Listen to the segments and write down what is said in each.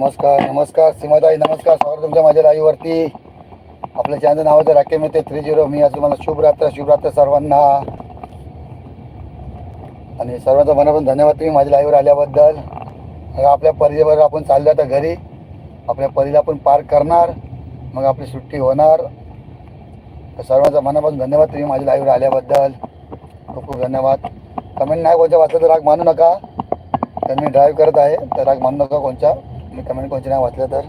नमस्कार नमस्कार सीमाताई नमस्कार स्वागत तुमच्या माझ्या लाईव्हवरती आपल्या चॅनल नावाचं राखे मिळते थ्री झिरो मी आज तुम्हाला शुभरात्र शुभरात्र सर्वांना. आणि सर्वांचा मनापासून धन्यवाद तुम्ही माझ्या लाईव्हवर आल्याबद्दल. आपल्या परिवारावर आपण चाललं आता घरी. आपल्या परीला आपण पार्क करणार. मग आपली सुट्टी होणार. तर सर्वांचा मनापासून धन्यवाद तुम्ही माझ्या लाईव्हवर आल्याबद्दल. खूप खूप धन्यवाद. कमेंट नाही कोणत्या वाचलं तर राग मानू नका. तर मी ड्राईव्ह करत आहे. तर राग मानू नका कोणच्या. मी कमेंट कोणचे नाही वाचलं तर?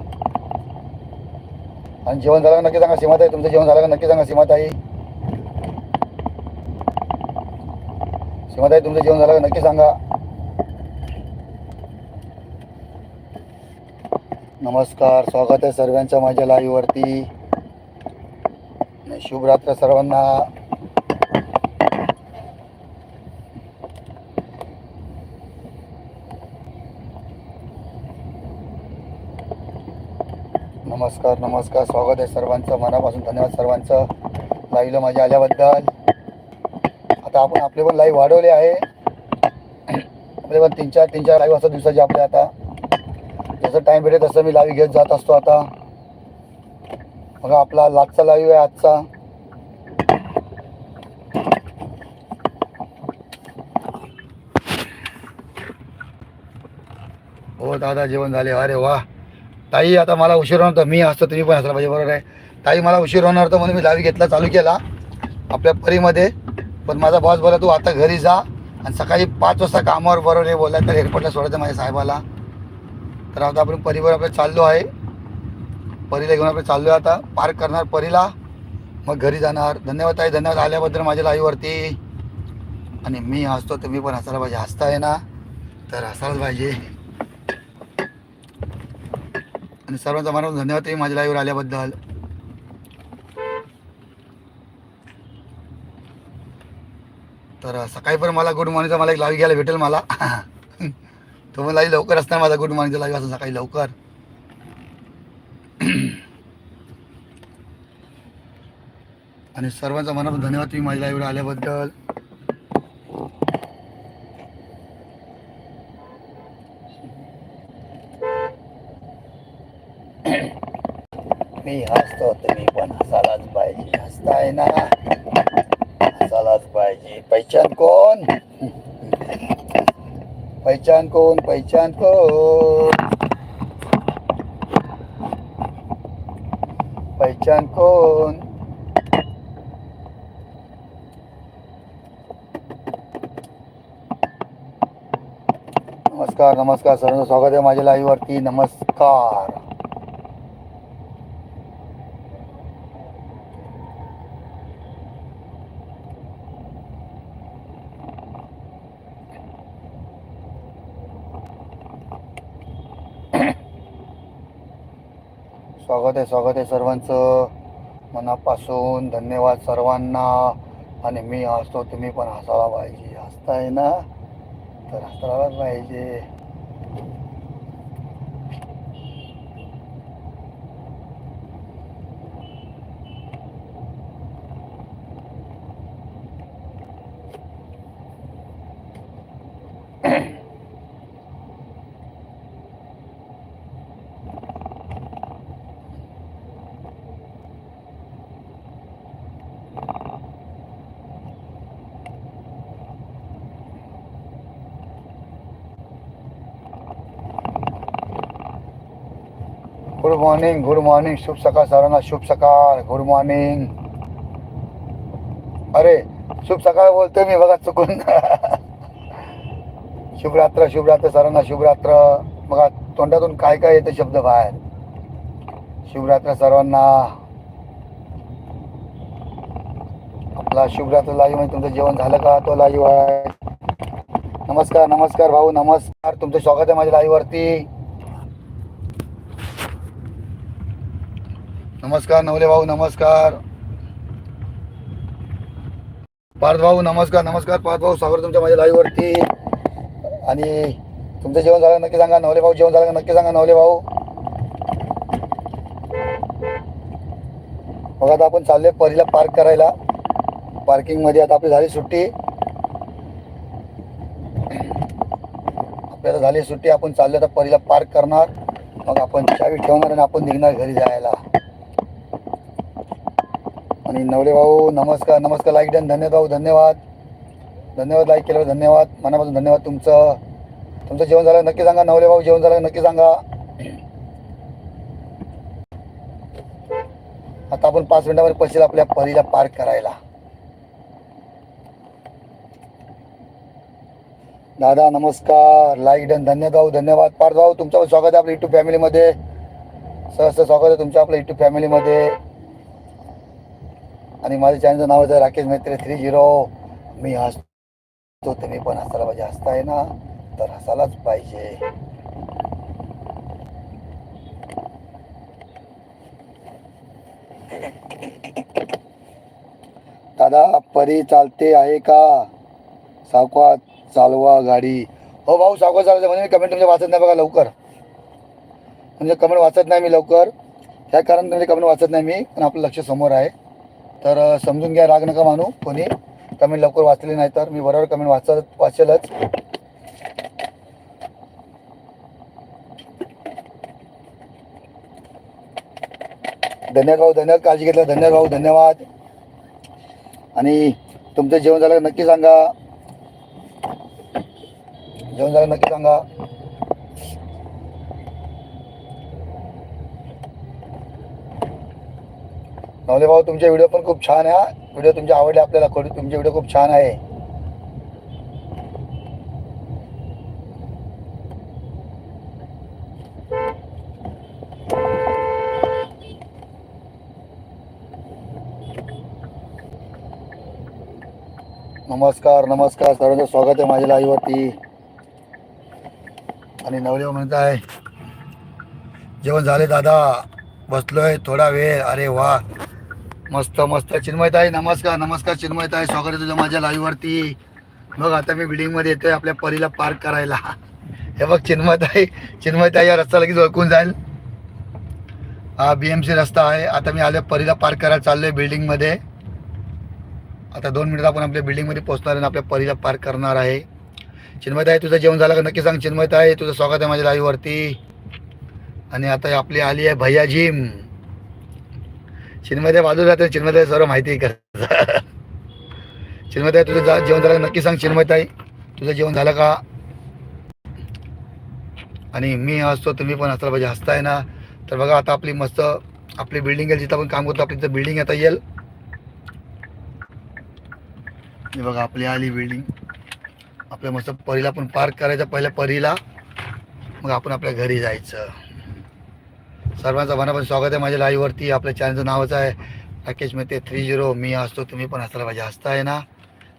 आणि जेवण झालं का? नक्की सांगा. सीमाताई तुमचं जेवण झालं का? नक्की सांगा सीमाताई. सीमाताई तुमचं जेवण झालं का? नक्की सांगा. नमस्कार. स्वागत आहे सर्वांच्या माझ्या लाईव्हवरती शुभरात्र सर्वांना. नमस्कार नमस्कार. स्वागत आहे सर्वांचं. मनापासून धन्यवाद सर्वांचं. लाईव्हला माझ्या आल्याबद्दल. आता आपण आपले पण लाईव्ह वाढवले आहे. आपले पण तीन चार तीन चार लाईव्ह असतात दिवसाचे आपले आता. जसं टाईम भेटेल तसं मी लाईव्ह घेत जात असतो आता. मग आपला लागचा लाईव्ह आहे आजचा. हो दादा जेवण झाले. अरे वा. ताई आता मला उशीर होणार तर मी असतो तुम्ही पण असला पाहिजे बरोबर आहे? ताई मला उशीर होणार तर म्हणून मी लाईव्ह घेतला चालू केला. आपल्या परीमध्ये. पण माझा बॉस बोला तू आता घरी जा आणि सकाळी पाच वाजता कामावर बरोबर आहे बोलला. तर एअरपोर्टला सोडायचं माझ्या साहेबाला. तर आता आपण परीवर आपलं चाललो आहे. परीला घेऊन आपण चाललो आहे आता. पार्क करणार परीला. मग घरी जाणार. धन्यवाद ताई धन्यवाद आल्याबद्दल माझ्या लाईवरती. आणि मी हसतो तुम्ही पण हसायला पाहिजे. हसताय ना? तर हसायलाच पाहिजे. आणि सर्वांचा मनापासून धन्यवाद. तुम्ही माझ्या लाईव्हवर आल्याबद्दल. तर सकाळी पण मला गुड मॉर्निंगचा मला एक लाईव्ह घ्यायला भेटेल मला. तो पण लाईव्ह लवकर असणार माझा गुड मॉर्निंगचा लाईव्ह असं सकाळी लवकर. आणि सर्वांचा मनापासून धन्यवाद तुम्ही माझ्या लाईव्हवर आल्याबद्दल. मी हसतो तुम्ही पण हसायलाच पाहिजे. हसताय ना? हसायलाच पाहिजे. पहिचान कोण? पहिचान कोण? पहिचान कोण? पहिचान कोण? नमस्कार नमस्कार. सर्वांचं स्वागत आहे माझ्या लाईव्हवरती नमस्कार. स्वागत आहे स्वागत आहे सर्वांचं. मनापासून धन्यवाद सर्वांना. आणि मी हसतो तुम्ही पण हसायला पाहिजे. हसताय ना? तर हसायलाच पाहिजे. मॉर्निंग गुड मॉर्निंग शुभ सकाळ सर्वांना शुभ सकाळ गुड मॉर्निंग अरे शुभ सकाळ बोलतोय मी बघा चुकून. शुभ रात्र सर्वांना शुभरात्र. बघा तोंडातून काय काय येते शब्द बाहेर. शुभरात्र सर्वांना. आपला शुभरात्र लाईव्ह म्हणजे तुमचं जेवण झालं का? तो लाईव्ह आहे. नमस्कार नमस्कार भाऊ नमस्कार. तुमचं स्वागत आहे माझ्या लाईव्ह नमस्कार नवले भाऊ नमस्कार. पार्थ भाऊ नमस्कार नमस्कार. पार्थ भाऊ स्वागत तुमच्या माझ्या लाईव्हवरती. आणि तुमचं जेवण झालं नक्की सांगा. नवले भाऊ जेवण झालं का? नक्की सांगा नवले भाऊ. बघा आता आपण चालले परीला पार्क करायला. पार्किंगमध्ये आता आपली झाली सुट्टी. आपल्याला झाली सुट्टी आपण चाललो आता परीला पार्क करणार. मग आपण चावी ठेवणार आणि आपण निघणार घरी जायला. आणि नवले भाऊ नमस्कार नमस्कार लाईक डन धन्यवाद भाऊ धन्यवाद. धन्यवाद लाईक केल्यावर धन्यवाद. मनापासून धन्यवाद तुमचं. तुमचं जेवण झालं नक्की सांगा नवले भाऊ जेवण झालं नक्की सांगा. आता आपण पाच मिनिटामध्ये पशील आपल्या परीला पार्क करायला. दादा नमस्कार लाईक डन धन्यवाद भाऊ धन्यवाद. पार्थ भाऊ तुमचं स्वागत आहे आपल्या युट्यूब फॅमिलीमध्ये सहज स्वागत आहे तुमच्या आपल्या युट्यूब फॅमिलीमध्ये आणि माझ्या चॅनलचं नाव आहे राकेश मैत्री थ्री झिरो. मी हसतो तुम्ही पण हसायला पाहिजे. हसताय ना तर हसायलाच पाहिजे. दादा परी चालते आहे का? सावकाश चालवा गाडी. हो भाऊ सावकाश चालवते म्हणजे मी कमेंट तुमच्या वाचत नाही बघा लवकर. म्हणजे कमेंट वाचत नाही मी लवकर. ह्या कारण तुमचे कमेंट वाचत नाही मी पण आपलं लक्ष समोर आहे. तर समजून घ्या राग नका मानू कोणी. कमेंट लवकर वाचली नाही तर मी बरोबर कमेंट वाचत वाचेलच. धन्यवाद भाऊ धन्यवाद काळजी घेतला धन्यवाद भाऊ धन्यवाद. आणि तुमचं जेवण झालं नक्की सांगा. जेवण झालं नक्की सांगा. नवले भाऊ तुमचे व्हिडिओ पण खूप छान आहे व्हिडिओ तुमचे आवडले आपल्याला तुमचे व्हिडिओ खूप छान आहे. नमस्कार नमस्कार. सर्वांचं स्वागत आहे माझ्या लाईवरती आणि नवले म्हणत आहे जेवण झाले दादा बसलोय थोडा वेळ. अरे वा. मस्त मस्त. चिन्मयताई नमस्कार नमस्कार चिन्मयताई. स्वागत आहे तुझं माझ्या लाईव्हवरती बघ आता मी बिल्डिंगमध्ये येतोय आपल्या परीला पार्क करायला. हे बघ चिन्मयताई चिन्मयताई या रस्ता लगेच ओळखून जाईल. हा बी एम सी रस्ता आहे. आता मी आलो परीला पार्क करायला चाललोय बिल्डिंगमध्ये आता दोन मिनिटात आपण आपल्या बिल्डिंगमध्ये पोहोचणार आणि आपल्या परीला पार्क करणार आहे. चिन्मयताई तुझं जेवण झालं का? नक्की सांग चिन्मयताई. तुझं स्वागत आहे माझ्या लाईव्हवरती आणि आता आपली आली आहे भैया जिम चिन्मयताई बाजूला तर चिन्मयताई सर्व माहिती कर चिन्मयताई तुझं जा जेवण झालं नक्की सांग चिन्मयताई तुझं जेवण झालं का? आणि मी हसतो तुम्ही पण हसला पाहिजे. हसताय ना. तर बघा आता आपली मस्त आपली बिल्डिंग येईल जिथं आपण काम करतो आपली तिथं बिल्डिंग आता येईल. बघा आपली आली बिल्डिंग आपल्या मस्त परीला पण पार्क करायचं पहिल्या परीला. मग आपण आपल्या घरी जायचं. सर्वांचं मनापासून स्वागत आहे. माझ्या लाईव्हवरती आपल्या चॅनलचं नावच आहे. राकेश मेहते थ्री झिरो मी असतो तुम्ही पण हसायला पाहिजे. हसताय ना?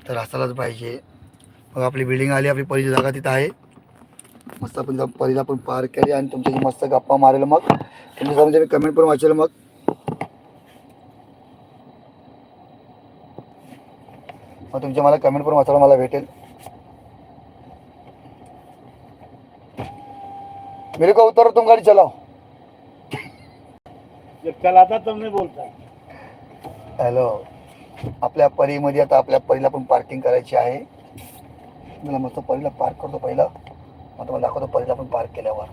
तर हसायलाच पाहिजे. मग आपली बिल्डिंग आली आपली परीची जागा तिथं आहे. मस्त आपण परीला पण पार केली आणि तुमच्याशी मस्त गप्पा मारेल मग. तुमच्या मी कमेंट पण वाचेल मग. मग तुमच्या मला कमेंट पण वाचायला मला भेटेल. मेरे को उतर तुम गाड़ी चलाओ. जब चलाता तब नहीं बोलता हॅलो. आपल्या परीमध्ये आता आपल्या परीला पण पार्किंग करायची आहे. मला मस्त परीला पार्क करतो पहिलं. मग तुम्हाला दाखवतो परीला पण पार्क केल्यावर.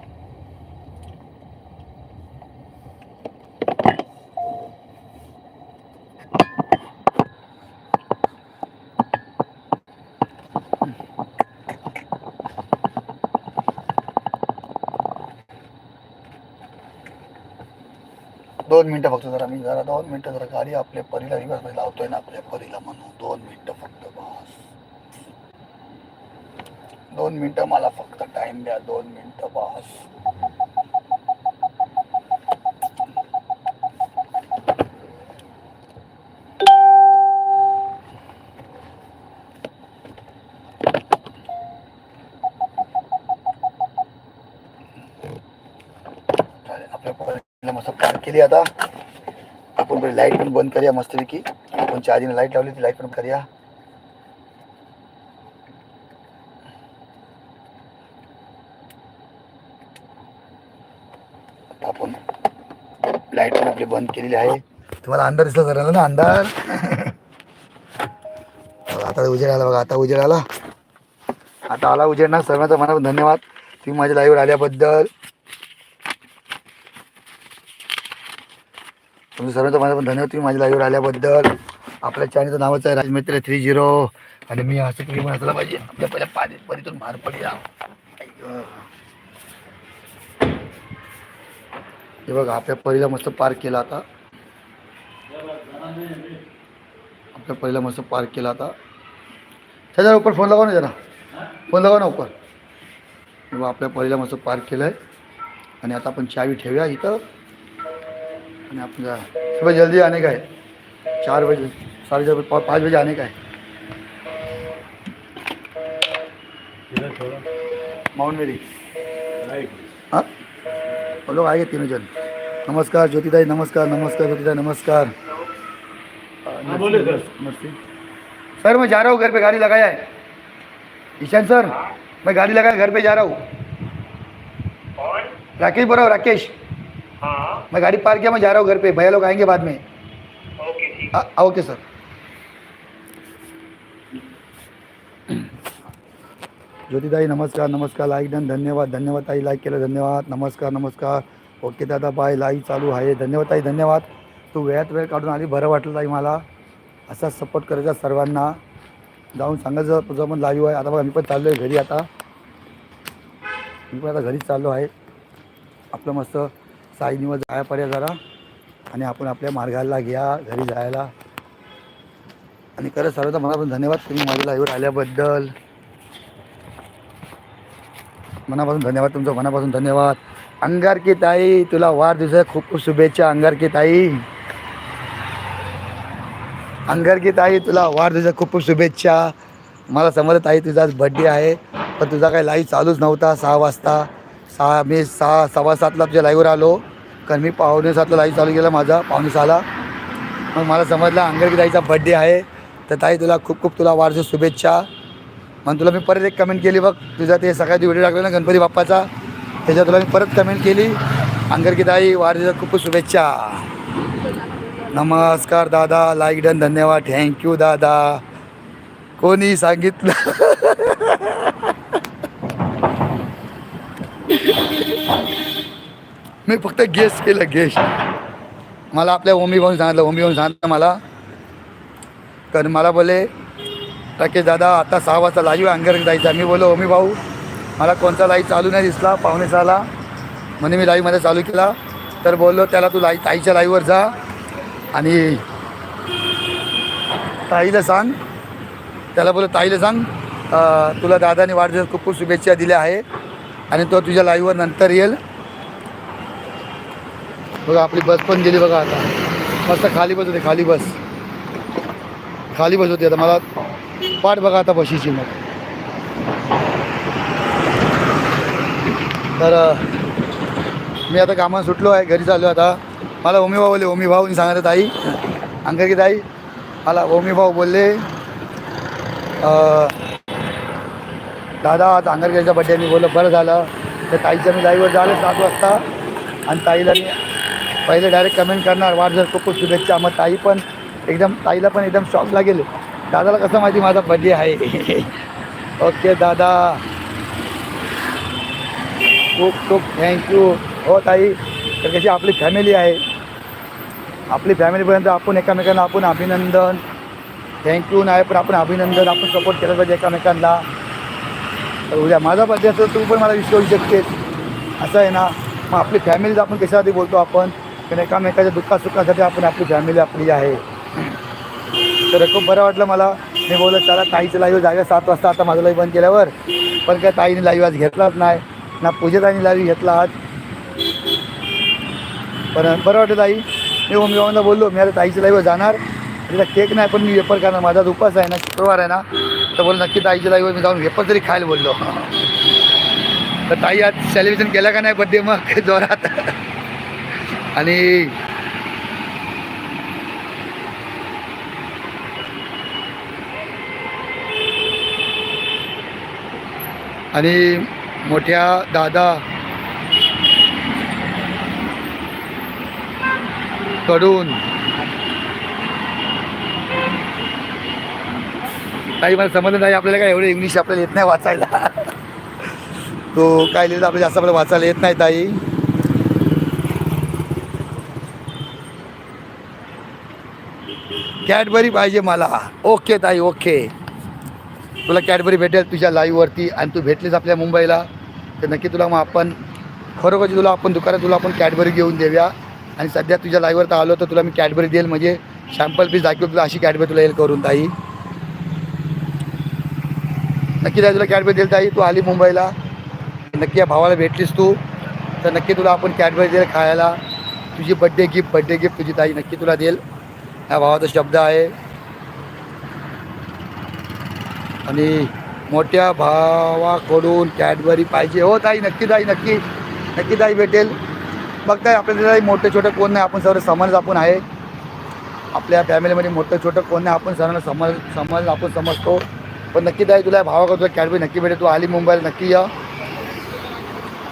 दोन मिनटं फक्त जरा मी जरा दोन मिनटं जरा गाडी आपल्या परीला रिव्हर्स लावतोय ना आपल्या परीला म्हणून. दोन मिनटं फक्त बस. दोन मिनटं मला फक्त टाइम द्या दोन मिनटं बस. केली आता. आपण लाइट पण बंद करूया मस्तपैकी. आपण चार्जिंग लाइट लावली ती लाइट पण करूया. आपण लाइट पण आपली बंद केलेली आहे. तुम्हाला अंधार दिसला झाला ना अंधार? आता उजेड आला बघा आता उजेड आला. आता आला उजेड ना सर्वांचा मनात धन्यवाद. तुम्ही माझ्या लाईव्हवर आल्याबद्दल. तुम्ही सर्वांचा पण धन्यवाद. तुम्ही माझ्या लाईव्हवर आल्याबद्दल. आपल्या चॅनलचं नावच आहे राजमित्र थ्री झिरो आणि मी असं तुम्ही पण पाहिजे. आपल्या पहिल्या पाणी परीतून मार पडूया हे बघा आपल्या परीला मस्त पार्क केला आता. आपल्या परीला मस्त पार्क केला आता. त्याच्या उपर फोन लावा ना जरा. फोन लावा ना उपर आपल्या परीला मस्त पार्क केलं आहे आणि आता आपण चावी ठेवूया इथं. आपण जा। सुबह जल्दी आने का है। चार बजे साढ़े चार बजे पाँच बजे आने का है। Mount Mary. हाँ? हम लोग आएँगे तीनों जन। नमस्कार ज्योतिदाई नमस्कार नमस्कार ज्योतिदाई नमस्कार। हाँ, बोले सर। नमस्ते सर मैं जा रहा हूँ घर पे गाड़ी लगाया है। ईशान सर मैं गाड़ी लगाया घर पे जा रहा हूँ। राकेश बोल रहा हूँ राकेश। हाँ। मैं गाड़ी पार्क किया मैं जा रहा हूँ घर पे। भैया लोग आएंगे बाद में। ओके ठीक। आ- ओके सर। ज्योतिताई नमस्कार नमस्कार। लाईक डन धन्यवाद धन्यवाद ताई। लाईक केलं धन्यवाद। नमस्कार नमस्कार। ओके दादा बाय। लाईक चालू आहे. धन्यवाद ताई धन्यवाद। तू वेळात वेळ काढून आली. बरं वाटलं ताई मला. असाच सपोर्ट करायचा सर्वांना. जाऊन सांगायचं तुझं पण लाईव्ह आहे. आता बघा मी पण चाललो आहे घरी आता. मी पण आता घरीच चाललो आहे. आपलं मस्त साईनीवर जाया पर्या जरा आणि आपण आपल्या मार्गाला घ्या घरी जायला. आणि खरंच सर्वांचा मनापासून धन्यवाद तुम्ही माझ्या लाईव्हवर आल्याबद्दल. मनापासून धन्यवाद तुमचं मनापासून धन्यवाद. अंगारकी ताई तुला वाढदिवसा खूप खूप शुभेच्छा अंगारकी ताई अंगारकी ताई तुला वाढदिवसा खूप खूप शुभेच्छा. मला समजत ताई तुझा आज बड्डे आहे पण तुझा काही लाईव्ह चालूच नव्हता सहा वाजता. सहा मी सहा सव्वा सातला तुझ्या लाईव्हवर आलो. कारण मी पावणे सातला लाईव्ह चालू केला माझा पावणे सहाला. मग मला समजलं अंगारकी ताईचा बड्डे आहे. तर ताई तुला खूप खूप तुला वाढदिवस शुभेच्छा. मग तुला मी परत एक कमेंट केली बघ. तुझा ते सकाळी व्हिडिओ टाकला ना गणपती बाप्पाचा. त्याच्यात तुला मी परत कमेंट केली. अंगारकी ताई वाढदिवसा खूप खूप शुभेच्छा. नमस्कार दादा. लाईक डन धन्यवाद. थँक्यू दादा. कोणी सांगितलं? मी फक्त गेस केलं गेस मला आपल्या ओमी भाऊन सांगितलं ओमी भाऊन सांगितलं मला. कारण मला बोले राकेश दादा आता सहा वाजता लाईव्ह अंगार जायचा मी बोललो ओमी भाऊ मला कोणता लाईव्ह चालू नाही दिसला पाहुणे सहाला. म्हणे मी लाईव्हमध्ये चालू केला. तर बोललो त्याला तू लाई ताईच्या लाईव्हवर जा आणि ताईला सांग. त्याला बोललो ताईला सांग तुला दादाने वाढदिवस खूप खूप शुभेच्छा दिल्या आहे आणि तो तुझ्या लाईव्हवर नंतर येईल. बघा आपली बस पण गेली बघा आता. मस्त खाली बस होते खाली बस. खाली बस होती आता. मला पाठ बघा आता बशीची मग. तर मी आता कामात सुटलो आहे घरी चाललो आता. मला ओमी भाऊ बोलले ओमी भाऊ सांगत ताई. अंकरकी ताई मला ओमी भाऊ बोलले दादा आज अंगरकेचा बड्डे मी बोललो बरं झालं. तर ताईचं मी लाईव्हवर झालं सात वाजता. आणि ताईला मी पहिले डायरेक्ट कमेंट करणार. वाढदिवस खूप खूप शुभेच्छा. मग ताई पण एकदम ताईला पण एकदम शॉकला गेले दादाला कसं माहिती माझा बड्डे आहे? ओके दादा. खूप खूप थँक्यू हो ताई. तर कशी आपली फॅमिली आहे. आपली फॅमिलीपर्यंत आपण एकामेकांना आपण अभिनंदन. थँक्यू नाही पण आपण अभिनंदन आपण सपोर्ट केलं पाहिजे एकामेकांना. तर उद्या माझा बड्डे असेल तू पण मला विश शकतेस असं आहे ना. मग आपली फॅमिलीच आपण कशासाठी बोलतो आपण? कारण एकामेकाच्या दुःखासुखासाठी आपण आपली फॅमिली आपली आहे. तर खूप बरं वाटलं मला. मी बोलत चला ताईचं लाईव्ह जागा सात वाजता. आता माझं लाईव्ह बंद केल्यावर पण काय ताईने लाईव्ह आज घेतलाच नाही. ना पूजेताईने लाईव्ह घेतला आज. पण बरं वाटलं ताई. मी ओमी भावांना बोललो मी आता ताईचं लाईव्ह जाणार. तिला केक नाही पण मी वेपर करणार. माझा उपास आहे ना शुक्रवार आहे ना. तर बोल नक्की ताईच्या लाईव्ह मी जाऊन वेपर तरी खायला बोललो. तर ताई आज सेलिब्रेशन केलं का नाही बड्डे मग जोरात. आणि आणि मोठ्या दादा कडून काही मला समजलं नाही आपल्याला काय एवढं इंग्लिश आपल्याला येत नाही वाचायला. तो काय लिहिलं आपल्याला जास्त आपल्याला वाचायला येत नाही ताई. कॅडबरी पाहिजे मला. ओके ताई ओके. तुला कॅडबरी भेटेल तुझ्या लाईव्हवरती आणि तू भेटलीस आपल्या मुंबईला. तर नक्की तुला मग आपण खरोखर तुला आपण दुकानात तुला आपण कॅडबरी घेऊन देऊया. आणि सध्या तुझ्या लाईव्हवर तर आलो तर तुला मी कॅडबरी देईल. म्हणजे शॅम्पल पीस दाखवेल तुला अशी कॅडबरी तुला येईल करून ताई. नक्की ताई तुला कॅडबरी देईल ताई. तू आली मुंबईला. नक्की या भावाला भेटलीस तू. तर नक्की तुला आपण कॅडबरी देईल खायला. तुझी बड्डे गिफ्ट बड्डे गिफ्ट तुझी ताई नक्की तुला देईल. ह्या भावाचा शब्द आहे. आणि मोठ्या भावाकडून कॅडबरी पाहिजे. हो ताई नक्की ताई नक्की नक्की ताई भेटेल. बघताय आपल्याला मोठे मोठं छोटं कोण नाही आपण सर्व समज आपण आहे. आपल्या फॅमिलीमध्ये मोठं छोटं कोण नाही आपण सर्वांना समज समज आपण समजतो. पण नक्की ताई तुला भावाकडून तुला कॅडबरी नक्की भेटेल. तू आली मुंबईला नक्की या.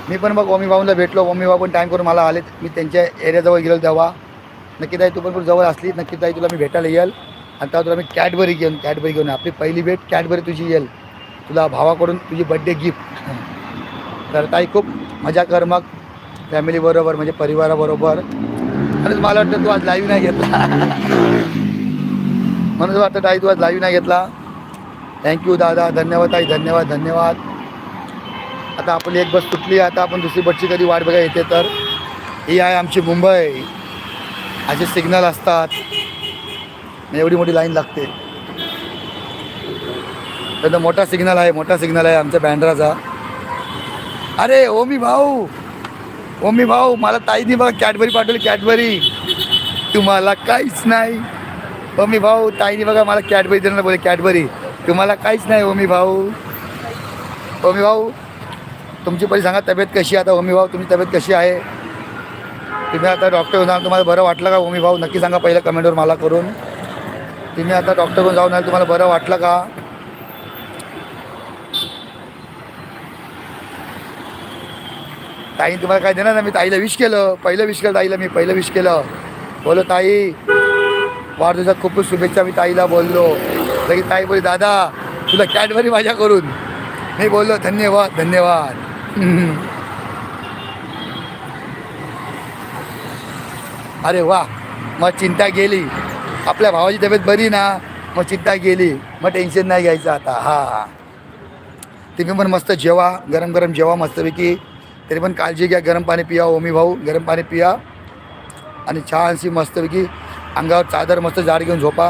मी पण मग ओमी भाऊला भेटलो. ओमी भाऊ पण टाईम करून मला आले मी त्यांच्या एरियाजवळ गेलो तेव्हा. नक्की ताई तू पण जवळ असली नक्की ताई तुला मी भेटायला येईल. आणि तेव्हा तुला मी कॅडबरी घेऊन कॅडबरी घेऊन आपली पहिली भेट कॅडबरी तुझी येईल. तुला भावाकडून तुझी बड्डे गिफ्ट तर ताई खूप मजा कर मग. फॅमिलीबरोबर म्हणजे परिवाराबरोबर आणि मला वाटतं तू आज लाईव्ह नाही घेतला. म्हणून वाटतं ताई तू आज लाईव्ह नाही घेतला. थँक्यू दादा. धन्यवाद ताई. धन्यवाद धन्यवाद. आता आपली एक बस सुटली. आता आपण दुसरी बसची कधी वाट बघा येते तर. ही आहे आमची मुंबई. असे सिग्नल असतात. म्हणजे एवढी मोठी लाईन लागते. तर मोठा सिग्नल आहे मोठा सिग्नल आहे आमच्या बँड्राचा. अरे ओमी भाऊ ओमी भाऊ मला ताईने बघा कॅडबरी पाठवली कॅडबरी. तुम्हाला काहीच नाही. ओमी भाऊ ताईने बघा मला कॅडबरी देणार बोले कॅडबरी. तुम्हाला काहीच नाही ओमी भाऊ. ओमी भाऊ तुमची पहिली सांगा तब्येत कशी आहे? आता ओमी भाऊ तुमची तब्येत कशी आहे? तुम्ही आता डॉक्टर जाऊन तुम्हाला बरं वाटलं का? ओमी भाऊ नक्की सांगा पहिल्या कमेंटवर मला करून. तुम्ही आता डॉक्टरकडून जाऊन आले तुम्हाला बरं वाटलं का? ताई तुम्हाला काय देणार ना मी ताईला विश केलं. पहिलं विश केलं ताईला मी पहिलं विश केलं. बोलो ताई वाढदिवसात खूप खूप शुभेच्छा मी ताईला बोललो. लगेच ताई बोली दादा तुला कॅडबरी माझ्या करून. मी बोललो धन्यवाद धन्यवाद. अरे वा मग चिंता गेली. आपल्या भावाची तब्येत बरी ना? मग चिंता गेली. मग टेन्शन नाही घ्यायचं आता. हा तुम्ही पण मस्त जेवा गरम गरम जेवा मस्तपैकी. तरी पण काळजी घ्या गरम पाणी पिया ओमी भाऊ. गरम पाणी पिया. आणि छानशी मस्तपैकी अंगावर चादर मस्त जाड घेऊन झोपा.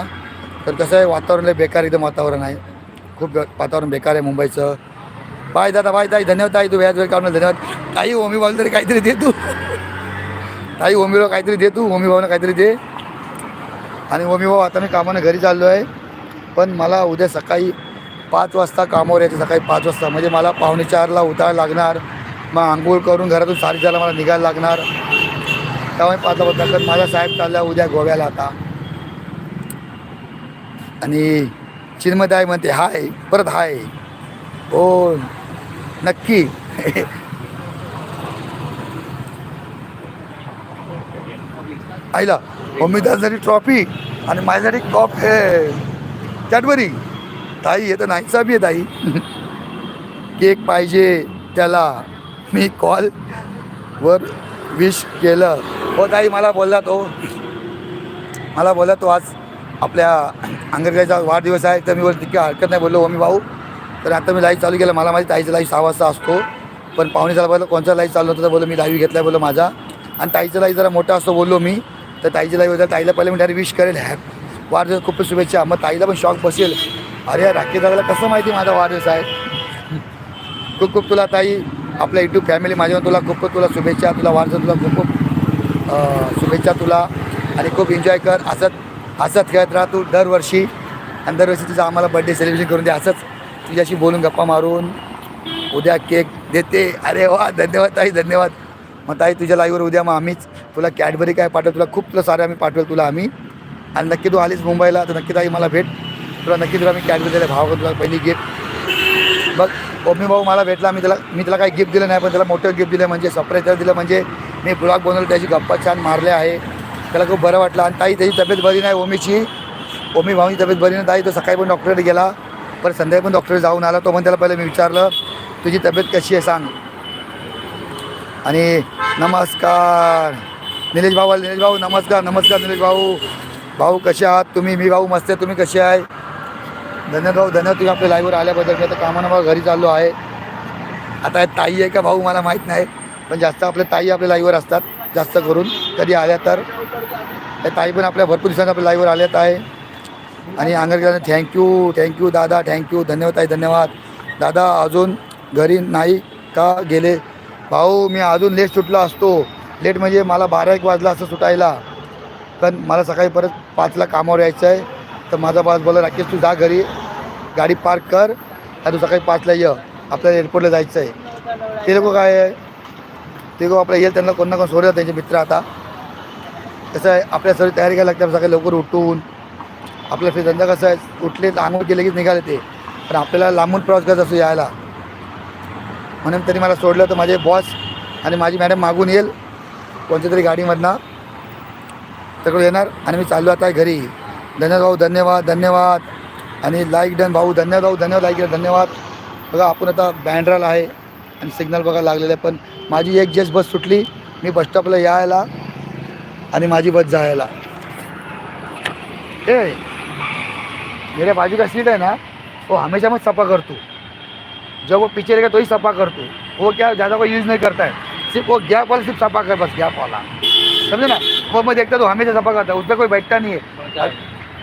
तर कसं आहे वातावरण लय बेकार एकदम वातावरण आहे. खूप वातावरण बेकार आहे मुंबईचं. बाय दादा बाय ताई. धन्यवाद ताई. तू व्याज वेळ काढून धन्यवाद. ताई ओमी भाऊ तरी काहीतरी दे तू. ताई ओमीला काहीतरी दे तू ओमी भाऊनं काहीतरी दे. आणि ओमी भाऊ आता मी कामानं घरी चाललो आहे. पण मला उद्या सकाळी पाच वाजता कामावर यायचं सकाळी पाच वाजता. म्हणजे मला पावणे चारला उतार लागणार. मग आंघोळ करून घरातून साडेचारला मला निघायला लागणार. त्यामुळे पाच वाजता माझ्या साहेब चालल्या उद्या गोव्याला आता. आणि चिन्मदाय म्हणते हाय परत हाय. हो नक्की. आईला मम्मीदासाठी ट्रॉफी आणि माझ्यासाठी कॉप आहे कॅडबरी ताई हे तर नाहीचा बी आहे ताई. केक पाहिजे त्याला मी कॉल वर विश केलं. हो ताई मला बोलला तो. मला बोलला तो आज आपल्या अंगरगाईचा वाढदिवस आहे तर मी बोल तितकी हरकत नाही बोललो मी भाऊ. तर आता मी लाईव्ह चालू केलं. मला माझी ताईचा लाईव्ह सहा वाजता असतो. पण पाहुणे झाला बोललो कोणचा लाईव्ह चालू होता तर बोललो मी लाईव्ह घेतला बोललो माझा. आणि ताईचा लाईव्ह जरा मोठा असतो बोललो मी. तर ताईजीला येऊ होता ताईला पहिले मी डायरेक्ट विश करेल हॅप वाढदिवस खूप खूप शुभेच्छा. मग ताईला पण शॉक बसेल. अरे राखी दादाला कसं माहिती माझा वाढदिवस आहे? खूप खूप तुला ताई आपल्या युट्यूब फॅमिली माझ्या तुला खूप खूप तुला शुभेच्छा तुला वाढदिवस तुला खूप खूप शुभेच्छा तुला. आणि खूप एन्जॉय कर. असंच असंच खेळत राहा तू दरवर्षी. आणि दरवर्षी तुझा आम्हाला बड्डे सेलिब्रेशन करून दे. असंच तुझ्याशी बोलून गप्पा मारून उद्या केक देते. अरे वा धन्यवाद ताई धन्यवाद. मग ताई तुझ्या लाईव्हवर उद्या मग आम्हीच तुला कॅडबरी काय पाठवू तुला खूप तुला सारे आम्ही पाठवेल तुला आम्ही. आणि नक्की तू आलीस मुंबईला तर नक्की ताई मला भेट. तुला नक्की तुला मी कॅडबरी दिला भाव तुला पहिली गिफ्ट बघ ओमी भाऊ मला भेटला मी त्याला मी त्याला काही गिफ्ट दिलं नाही पण त्याला मोठं गिफ्ट दिलं म्हणजे सरप्राईज दिलं म्हणजे मी ब्लॉग बनवलं त्याची गप्पा छान मारले आहे. त्याला खूप बरं वाटलं. आणि ताई त्याची तब्येत बरी नाही ओमीची. ओमी भाऊची तब्येत बरी नाही. ताई तो सकाळी पण डॉक्टरकडे गेला. परत संध्याकाळी पण डॉक्टर जाऊन आला. तो पण त्याला पहिले मी विचारलं तुझी तब्येत कशी आहे सांग. आणि नमस्कार. निलेश भाऊ निलेश भाऊ नमस्कार नमस्कार निलेश भाऊ. भाऊ कसे आहात तुम्ही? मी भाऊ मस्त आहे. तुम्ही कसे आहे? धन्यवाद भाऊ धन्यवाद तुम्ही आपल्या लाईव्हवर आल्याबद्दल. मी आता कामानं भाऊ घरी चाललो आहे. आता ताई आहे का भाऊ मला माहीत नाही. पण जास्त आपल्या ताई आपल्या लाईव्हवर असतात. जास्त करून कधी आल्या तर. ताई पण आपल्या भरपूर दिवसांनी आपल्या लाईव्हवर आल्यात आहे. आणि anganwadi thank you thank you दादा थँक्यू धन्यवाद ताई धन्यवाद. दादा अजून घरी नाही का गेले? भाऊ मी अजून लेट सुटला असतो. लेट म्हणजे मला बारा एक वाजला असं सुटायला. पण मला सकाळी परत पाचला कामावर यायचं आहे तर माझा बास बोला राकेश तू जा घरी. गाडी पार्क कर. आणि तू सकाळी पाचला ये. आपल्याला एअरपोर्टला जायचं आहे ते लोक काय आहे? ते लोक आपल्या येईल त्यांना कोण ना कोण सोडलं त्यांचे मित्र आता. कसं आहे? आपल्या सर्व तयारी करायला लागते सकाळी लवकर उठून. आपल्या फिर धंदा कसं आहे? उठले आंघोळ केले की निघाले ते. पण आपल्याला लांबून प्रवास करत असतो यायला. म्हणून त्यांनी मला सोडलं तर माझे बॉस आणि माझी मॅडम मागून येईल. कोणत्या तरी गाडीमधनं. सगळं येणार आणि मी चाललो आता घरी. धन्यवाद भाऊ धन्यवाद धन्यवाद. आणि लाईक डन भाऊ धन्यवाद भाऊ धन्यवाद लाईक धन्यवाद. बघा आपण आता बँड्राला आहे आणि सिग्नल बघा लागलेलं आहे पण माझी एक जस्ट बस सुटली. मी बसस्टॉपला यायला आणि माझी बस जायला. ए मेरे बाजू का सीट आहे ना? हो हमेशा मग सफ़ा करतो. जब वो पीछे रहेगा तो ही सफ़ा करतू। वो क्या ज़्यादा कोई यूज़ नहीं करता है। सिर्फ वो गैप वाला सिर्फ सफ़ा कर बस गैप वाला। समझे ना? वो मैं देखता तो हमेशा सफ़ा करता है उस पर कोई बैठता नहीं है।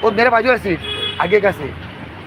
वो मेरे बाजू का सीट आगे का सीट